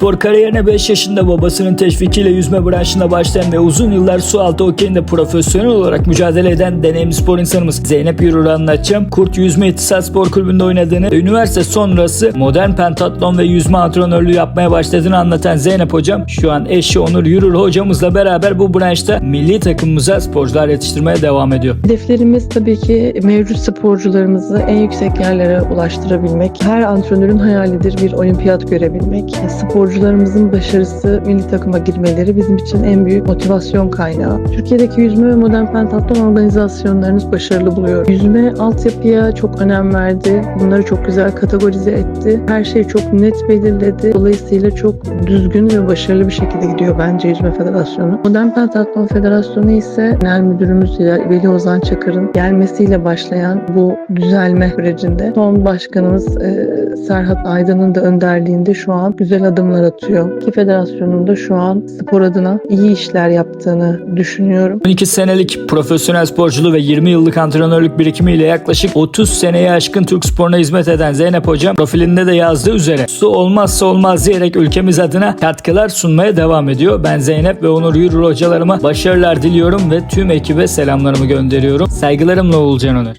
Spor kariyerine 5 yaşında babasının teşvikiyle yüzme branşına başlayan ve uzun yıllar su altı okeyinde profesyonel olarak mücadele eden deneyimli spor insanımız Zeynep Yürür'ü anlatacağım. Kurt Yüzme İhtisas Spor Kulübü'nde oynadığını, ve üniversite sonrası modern pentatlon ve yüzme antrenörlüğü yapmaya başladığını anlatan Zeynep hocam şu an eşi Onur Yürür hocamızla beraber bu branşta milli takımımıza sporcular yetiştirmeye devam ediyor. Hedeflerimiz tabii ki mevcut sporcularımızı en yüksek yerlere ulaştırabilmek. Her antrenörün hayalidir bir olimpiyat görebilmek. Sporcularımızın başarısı milli takıma girmeleri bizim için en büyük motivasyon kaynağı. Türkiye'deki yüzme ve modern pentatlon organizasyonlarımız başarılı buluyor. Yüzme altyapıya çok önem verdi. Bunları çok güzel kategorize etti. Her şeyi çok net belirledi. Dolayısıyla çok düzgün ve başarılı bir şekilde gidiyor bence Yüzme Federasyonu. Modern Pentatlon Federasyonu ise genel müdürümüz Veli Ozan Çakır'ın gelmesiyle başlayan bu düzelme sürecinde son başkanımız e, Serhat Aydın'ın da önderliğinde şu an güzel adımlar atıyor. İki federasyonun da şu an spor adına iyi işler yaptığını düşünüyorum. 12 senelik profesyonel sporculuğu ve 20 yıllık antrenörlük birikimiyle yaklaşık 30 seneye aşkın Türk sporuna hizmet eden Zeynep Hocam profilinde de yazdığı üzere su olmazsa olmaz diyerek ülkemiz adına katkılar sunmaya devam ediyor. Ben Zeynep ve Onur Yürür hocalarıma başarılar diliyorum ve tüm ekibe selamlarımı gönderiyorum. Saygılarımla Oğulcan Onur.